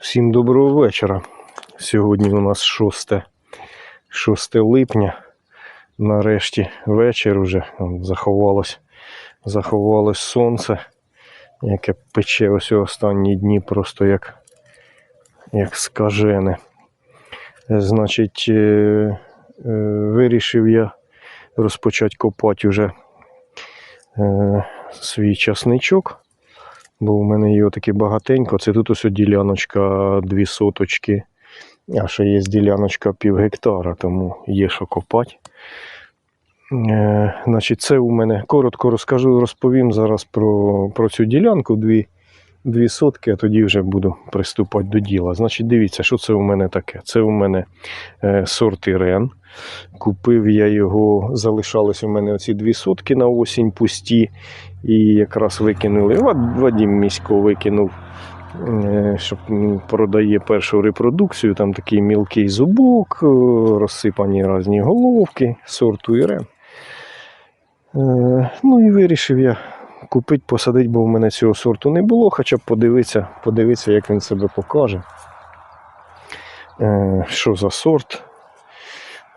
Всім доброго вечора. Сьогодні у нас 6, 6 липня. Нарешті вечір уже заховалось, заховалось сонце, яке пече ось останні дні просто як, як скажене. Значить, е, е, вирішив я розпочати копати вже е, свій часничок бо у мене його таке багатенько. Це тут ось діляночка дві соточки, а ще є діляночка пів гектара, тому є що копати. Е, значить, це у мене коротко розкажу, розповім зараз про, про цю ділянку дві, дві сотки, а тоді вже буду приступати до діла. Значить, дивіться, що це у мене таке. Це у мене е, сорт Ірен. Купив я його, залишались у мене оці дві сотки на осінь пусті. І якраз викинули. Вад- Вадім місько викинув, е, щоб м, продає першу репродукцію. Там такий мілкий зубок, е, розсипані різні головки, сорту Ірен. Ну і вирішив я купити, посадити, бо в мене цього сорту не було, хоча б подивитися, подивитися, як він себе покаже. Е, Що за сорт?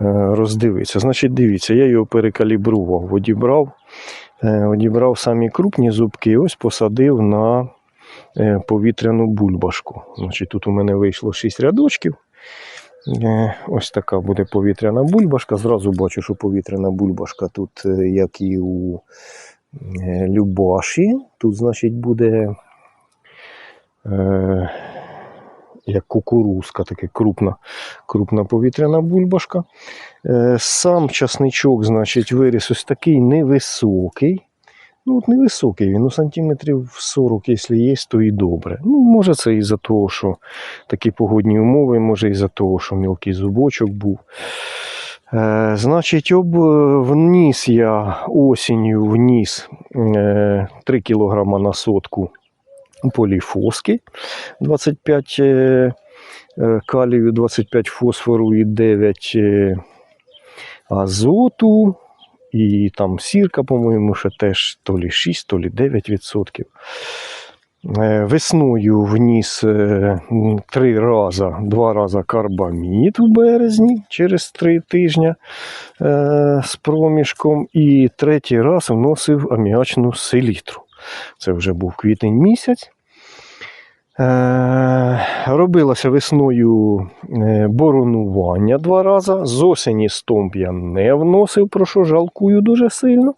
Е, Роздивитися. Значить, дивіться, я його перекалібрував, одібрав. Е, Одібрав самі крупні зубки і ось посадив на повітряну бульбашку. Значить, тут у мене вийшло 6 рядочків. Ось така буде повітряна бульбашка. Зразу бачу, що повітряна бульбашка тут, як і у Любаші. Тут, значить, буде е, як кукурузка, таке крупна, крупна повітряна бульбашка. Е, Сам часничок, значить, виріс ось такий невисокий. Ну, от невисокий він, ну, сантиметрів 40, якщо є, то і добре. Ну, може, це із-за того, що такі погодні умови, може, із-за того, що мілкий зубочок був. Е, значить, об, е, вніс я осінню вніс е, 3 кг на сотку поліфоски 25 е, е, калію, 25 фосфору і 9 е, азоту. І там сірка, по-моєму, ще теж то лі 6, то лі 9 відсотків. Е, Весною вніс е, три рази, два рази карбамід у березні через три тижні е, з проміжком, і третій раз вносив аміачну селітру. Це вже був квітень місяць. Е, робилося весною е, боронування два рази. З осені стомп я не вносив, про що жалкую дуже сильно.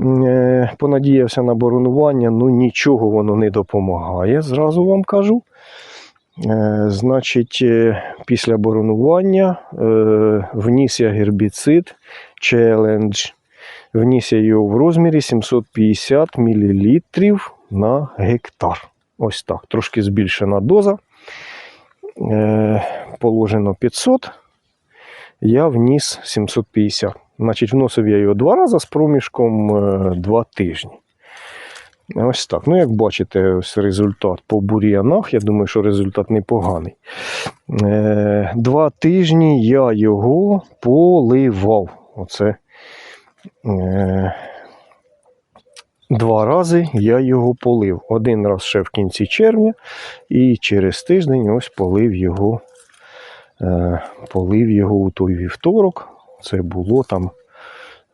Е, понадіявся на боронування, ну нічого воно не допомагає, зразу вам кажу. Е, значить, е, після боронування вніс я гербіцид Challenge. Вніс я його в розмірі 750 мл на гектар. Ось так. Трошки збільшена доза. Положено 500. Я вніс 750. Значить, вносив я його два рази з проміжком е, два тижні. Ось так. Ну, як бачите, ось результат по бур'янах. Я думаю, що результат непоганий. Е, два тижні я його поливав. Оце е, два рази я його полив. Один раз ще в кінці червня, і через тиждень ось полив його. Полив його у той вівторок. Це було там.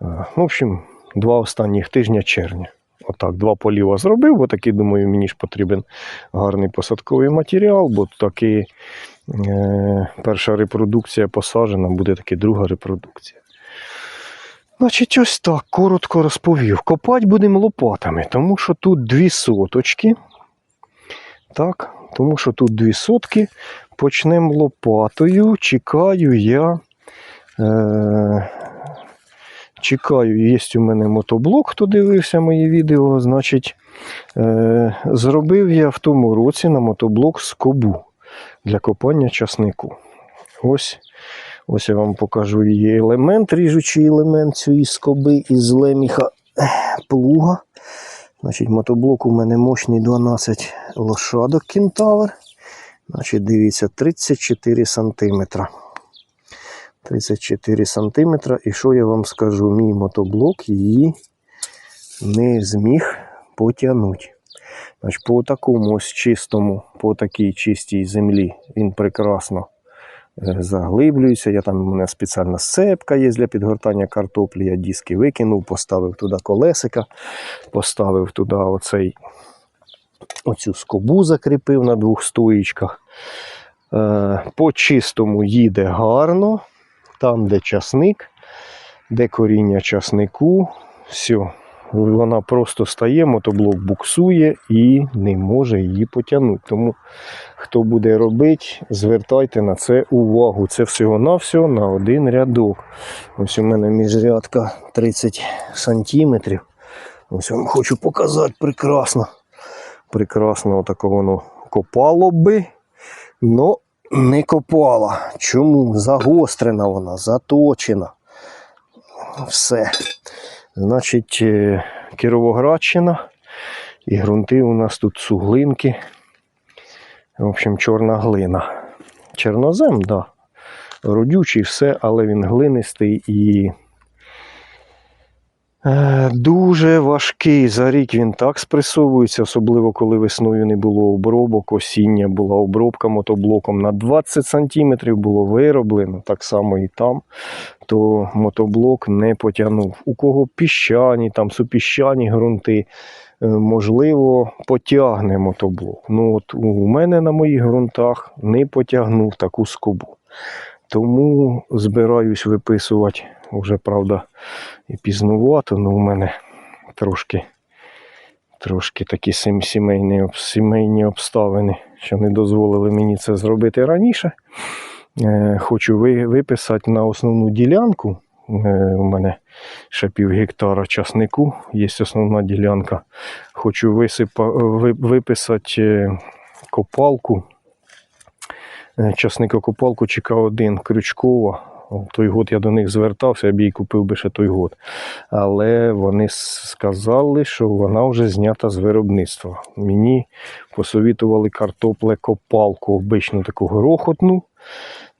е, В общем, два останніх тижня червня. Отак, два поліва зробив, бо таки, думаю, мені ж потрібен гарний посадковий матеріал, бо таки е, перша репродукція посаджена, буде таки друга репродукція. Значить, ось так, коротко розповів. Копать будемо лопатами, тому що тут дві соточки. Так, тому що тут дві сотки. Почнемо лопатою. Чекаю я. Е, чекаю, є у мене мотоблок, хто дивився мої відео. Значить, е, зробив я в тому році на мотоблок скобу для копання часнику. Ось, ось я вам покажу її елемент, ріжучий елемент цієї скоби із леміха плуга. Значить, мотоблок у мене мощний 12 лошадок кентавр. Значить, дивіться, 34 сантиметра. 34 сантиметра. І що я вам скажу? Мій мотоблок її не зміг потягнути. Значить, по такому ось чистому, по такій чистій землі він прекрасно е, заглиблюється. Я там у мене спеціальна сцепка є для підгортання картоплі. Я диски викинув, поставив туди колесика, поставив туди оцей, оцю скобу закріпив на двох стоїчках. Е, По чистому їде гарно, там, де часник, де коріння часнику, все. Вона просто стає, мотоблок буксує і не може її потягнути. Тому хто буде робити, звертайте на це увагу. Це всього-навсього на один рядок. Ось у мене міжрядка 30 сантиметрів. Ось вам хочу показати прекрасно. Прекрасно отако воно копало би, но не копала. Чому? Загострена вона, заточена. Все. Значить, е, Кіровоградщина. І ґрунти у нас тут суглинки. В общем, чорна глина. Чорнозем, так. Да. Родючий, все, але він глинистий і дуже важкий. За рік він так спресовується, особливо коли весною не було обробок, осіння була обробка мотоблоком. На 20 см було вироблено, так само і там то мотоблок не потягнув. У кого піщані, там супіщані ґрунти, е, можливо, потягне мотоблок. Ну от у мене на моїх ґрунтах не потягнув таку скобу. Тому збираюсь виписувати, вже правда, і пізнувато, але у мене трошки, трошки такі сімейні, сімейні обставини, що не дозволили мені це зробити раніше. Е, хочу виписати на основну ділянку. Е, у мене ще пів гектара часнику, є основна ділянка. Хочу висипа, виписати е, копалку. Часникокопалку ЧК-1 Крючкова. Той год я до них звертався, я б її купив би ще той год. Але вони сказали, що вона вже знята з виробництва. Мені посовітували картопле-копалку, обичну таку грохотну.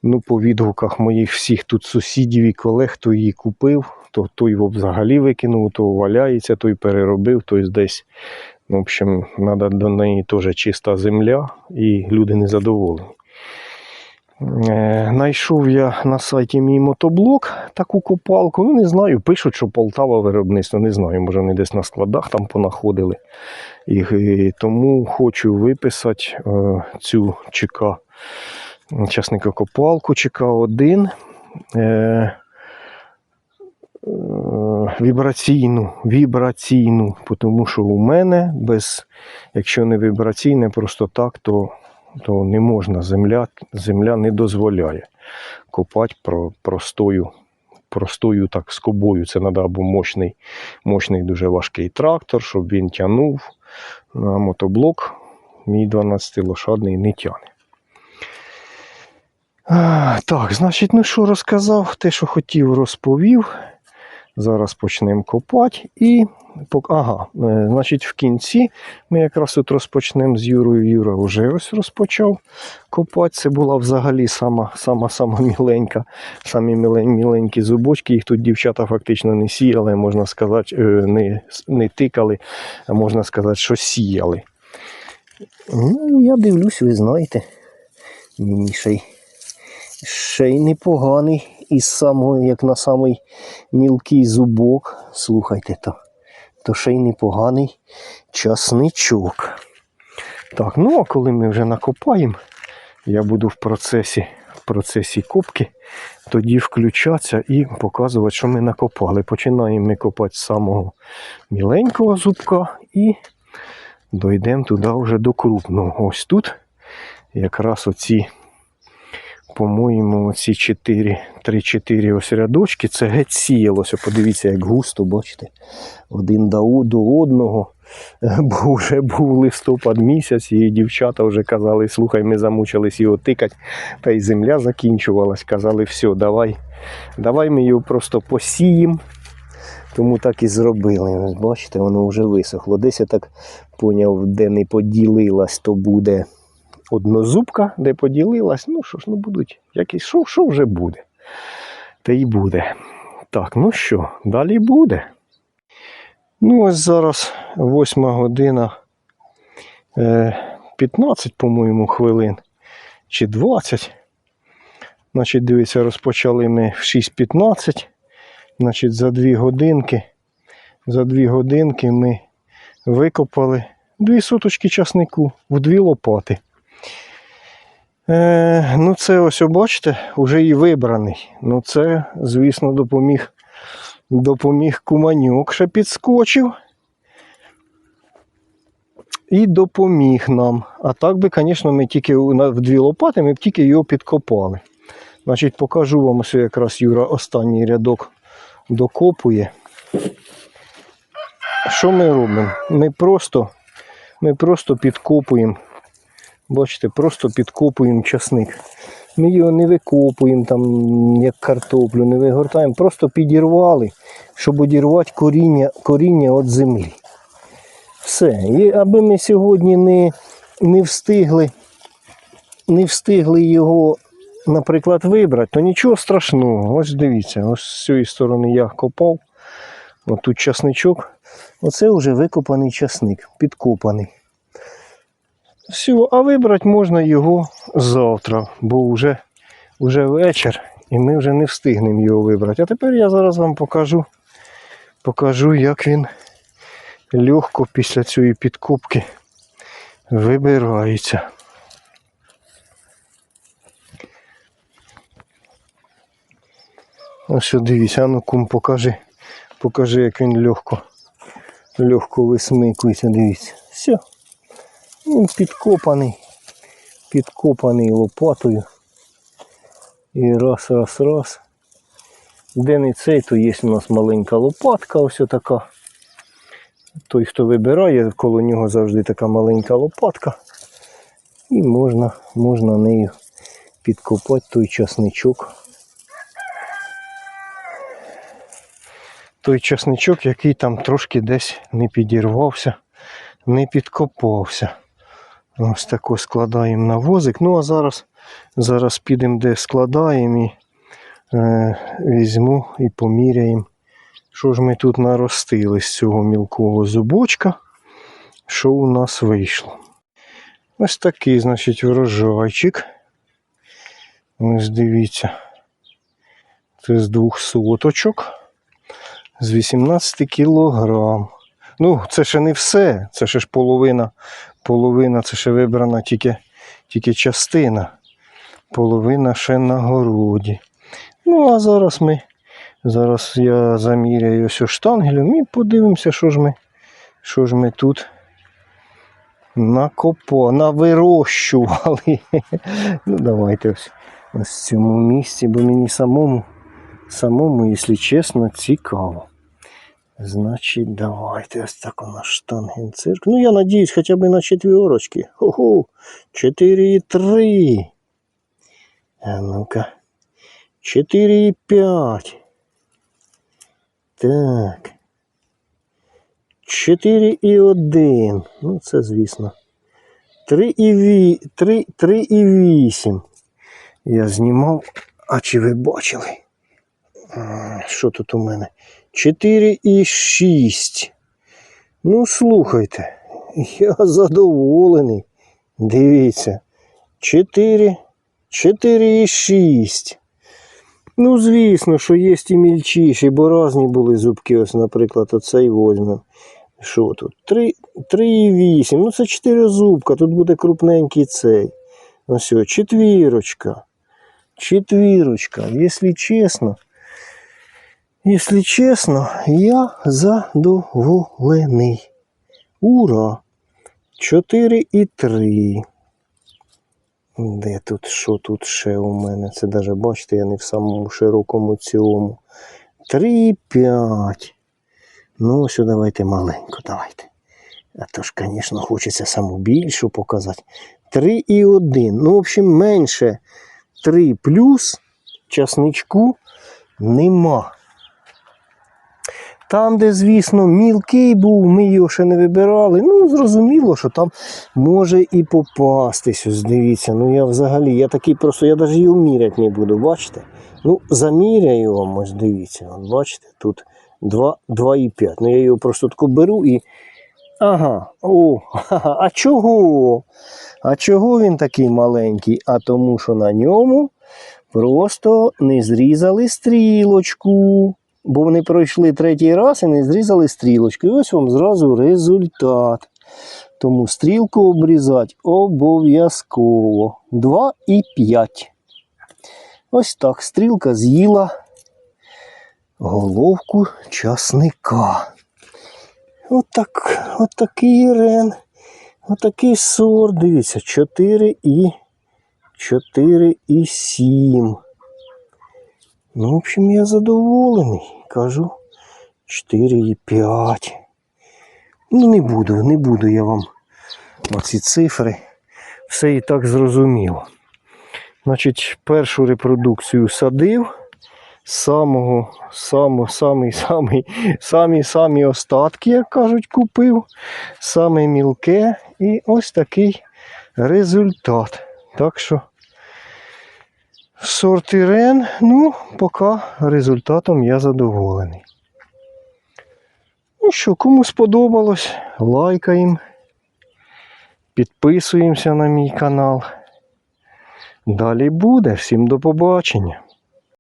Ну, по відгуках моїх всіх тут сусідів і колег, хто її купив, то той його взагалі викинув, то валяється, той переробив, той десь. В общем, треба до неї теж чиста земля, і люди незадоволені. Е, Найшов я на сайті мій мотоблок таку копалку. Ну, не знаю, пишуть, що Полтава виробництво, не знаю, може вони десь на складах там понаходили. І, і тому хочу виписати е, цю ЧК часникокопалку ЧК-1. Е, е, вібраційну, вібраційну, тому що у мене без, якщо не вібраційне, просто так, то, то не можна. Земля, земля не дозволяє копати про, простою, простою так скобою. Це треба або мощний, мощний дуже важкий трактор, щоб він тягнув. А мотоблок мій 12-лошадний не тягне. Так, значить, ну що розказав, те, що хотів, розповів. Зараз почнемо копати. І, ага, е, значить, в кінці ми якраз тут розпочнемо з Юрою. Юра вже ось розпочав копати. Це була взагалі сама, сама, сама міленька, самі мілень- міленькі зубочки. Їх тут дівчата фактично не сіяли, можна сказати, е, не, не тикали, а можна сказати, що сіяли. Ну, я дивлюсь, ви знаєте. Мені ще й непоганий із самого, як на самий мілкий зубок. Слухайте то, то ще й непоганий часничок. Так, ну а коли ми вже накопаємо, я буду в процесі, в процесі копки, тоді включатися і показувати, що ми накопали. Починаємо ми копати з самого міленького зубка і дійдемо туди вже до крупного. Ось тут якраз оці по-моєму, оці 4, 3-4 ось рядочки, це геть сіялося. Подивіться, як густо, бачите, один до, одного. Бо вже був листопад місяць, і дівчата вже казали, слухай, ми замучились його тикати, та й земля закінчувалась. Казали, все, давай, давай ми його просто посіємо. Тому так і зробили. Бачите, воно вже висохло. Десь я так поняв, де не поділилась, то буде однозубка, де поділилась. Ну що ж, ну будуть якісь, що, що вже буде? Те й буде. Так, ну що, далі буде. Ну, ось зараз восьма година е, 15, по-моєму, хвилин чи 20. Значить, дивіться, розпочали ми в 6.15. Значить, за 2 годинки. За 2 годинки ми викопали дві суточки часнику в дві лопати. Е, ну, це ось, бачите, вже і вибраний. Ну, це, звісно, допоміг, допоміг куманюк, ще підскочив. І допоміг нам. А так би, звісно, ми тільки в дві лопати, ми б тільки його підкопали. Значить, покажу вам ось якраз Юра останній рядок докопує. Що ми робимо? Ми просто, ми просто підкопуємо. Бачите, просто підкопуємо часник. Ми його не викопуємо там, як картоплю, не вигортаємо, просто підірвали, щоб одірвати коріння, коріння від землі. Все. І аби ми сьогодні не, не встигли, не встигли його, наприклад, вибрати, то нічого страшного. Ось дивіться, ось з цієї сторони я копав. Ось тут часничок. Оце вже викопаний часник, підкопаний. Все, а вибрати можна його завтра, бо вже, вже вечір і ми вже не встигнемо його вибрати. А тепер я зараз вам покажу, покажу, як він легко після цієї підкопки вибирається. Ось дивіться, а ну кум покажи, покажи, як він легко, легко висмикується, дивіться. Все. Він підкопаний, підкопаний лопатою. І раз, раз, раз. Де не цей, то є у нас маленька лопатка, ось така. Той, хто вибирає, коло нього завжди така маленька лопатка. І можна, можна нею підкопати той часничок. Той часничок, який там трошки десь не підірвався, не підкопався. Ось тако складаємо на возик. Ну а зараз, зараз підемо, де складаємо і е, візьму і поміряємо. Що ж ми тут наростили з цього мілкого зубочка? Що у нас вийшло? Ось такий, значить, врожайчик. Ось дивіться. Це з двох соточок. З 18 кілограм. Ну, це ще не все. Це ще ж половина. Половина це ще вибрана тільки, тільки частина. Половина ще на городі. Ну, а зараз ми. Зараз я заміряю ось штангелем і подивимося, що ж ми, що ж ми тут накопо, навирощували. Ну, давайте ось, ось в цьому місці, бо мені самому, самому, якщо чесно, цікаво. Значить, давайте ось так у нас штангенцирк. Ну, я надіюсь, хоча б на четверочки. Хо-хо, 4,3. А ну-ка. 4,5. Так. 4,1. Ну, це звісно. 3,8. Я знімав. А чи ви бачили? Що тут у мене? 4,6. Ну, слухайте, я задоволений. Дивіться. 4, 4,6. Ну, звісно, що є і мільчіші, бо різні були зубки. Ось, наприклад, оцей возьмемо. Що тут? 3 3,8. Ну, це 4 зубка, тут буде крупненький цей. Ось, четвірочка. Четвірочка. Якщо чесно, якщо чесно, я задоволений. Ура! 4,3. Де тут, що тут ще у мене? Це навіть, бачите, я не в самому широкому цьому. 3,5. Ну, ось давайте маленьку, давайте. А то ж, звісно, хочеться саму більшу показати. 3,1. Ну, в общем, менше 3 плюс часничку нема. Там, де, звісно, мілкий був, ми його ще не вибирали. Ну, зрозуміло, що там може і попастись. Ось дивіться. Ну я взагалі, я такий просто, я навіть його міряти не буду, бачите? Ну, заміряю вам, ось дивіться. От, бачите, тут 2,5. Ну я його просто тако беру і Ага, о, а чого? А чого він такий маленький? А тому, що на ньому просто не зрізали стрілочку. Бо вони пройшли третій раз і не зрізали стрілочку. І ось вам зразу результат. Тому стрілку обрізати обов'язково. 2 і 5. Ось так стрілка з'їла головку часника. Отак, отакий рен. Отакий сорт. Дивіться, 4 і 4 і 7. Ну, в общем, я задоволений. Кажу 4 і 5. Ну, не буду, не буду я вам оці цифри. Все і так зрозуміло. Значить, першу репродукцію садив. Самого, само, самий, самий, самі, самі остатки, як кажуть, купив. Саме мілке. І ось такий результат. Так що сорт Ірен, ну, поки результатом я задоволений. Ну що, кому сподобалось, лайкаємо, підписуємося на мій канал. Далі буде. Всім до побачення.